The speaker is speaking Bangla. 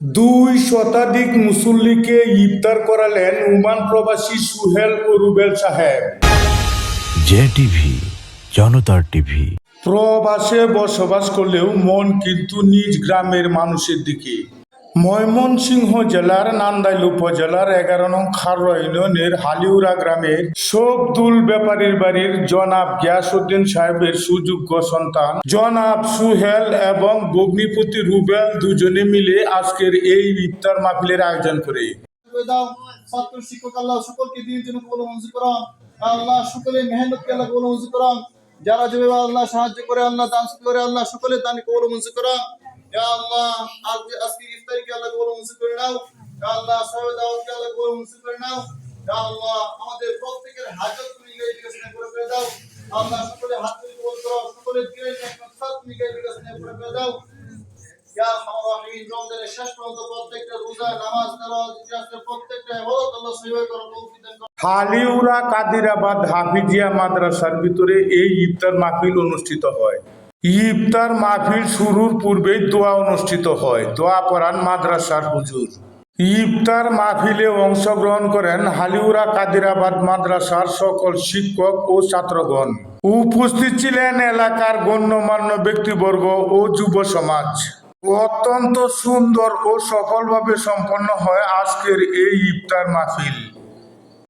দুই শতাধিক মুসল্লিকে ইফতার করালেন উমান প্রবাসী সুহেল ও রুবেল সাহেব। জে টিভি জনতার টিভি। প্রবাসে বসবাস করলেও মন কিন্তু নিজ গ্রামের মানুষের দিকে। ময়মনসিংহ জেলার নান্দাইল উপজেলার এগারো নং খাররা ইউনিয়নের হালিউরা গ্রামের শবদুল ব্যাপারীর বাড়ির জনাব গিয়াসুদ্দিন সাহেবের সুযোগ্য সন্তান, জনাব সুহেল এবং ভগ্নিপতি রুবেল দুজনে মিলে আজকের এই ইফতার মাহফিলের আয়োজন করে। সকলকে দিনের জন্য কবল মঞ্জুর আল্লাহ সকলে মেহনত কে আল্লাহ কবল যারা যেভাবে আল্লাহ সাহায্য করে, আল্লাহ দান করে, আল্লাহ সকলে দান কবল মঞ্জুর করো ইয়া আল্লাহ আজকে আল্লাহ কবল নাও। আল্লাহ সবাই আল্লাহ নাও। আল্লাহ আমাদের প্রত্যেকের হাজত তুমি বিকাশনা করে দাও। আল্লাহ সকলে হাত করো সকলে বিকাশনা করে দাও। ইয়া রমজানের শেষ পর্যন্ত প্রত্যেকটা রোজা, নামাজ ইতিহাসের প্রত্যেকটা ইবাদত আল্লাহ করো তৌফিক হালিউরা কাদিরাবাদ হাফিজিয়া মাদ্রাসার ভিতরে এই ইফতার মাহফিল অনুষ্ঠিত হয়। ইফতার মাহফিল শুরুর পূর্বেই দোয়া অনুষ্ঠিত হয়। দোয়া পড়ান মাদ্রাসার হুজুর। ইফতার মাহফিলে অংশগ্রহণ করেন হালিউরা কাদিরাবাদ মাদ্রাসার সকল শিক্ষক ও ছাত্রগণ। উপস্থিত ছিলেন এলাকার গণ্যমান্য ব্যক্তিবর্গ ও যুব সমাজ। অত্যন্ত সুন্দর ও সফলভাবে সম্পন্ন হয় আজকের এই ইফতার মাহফিল।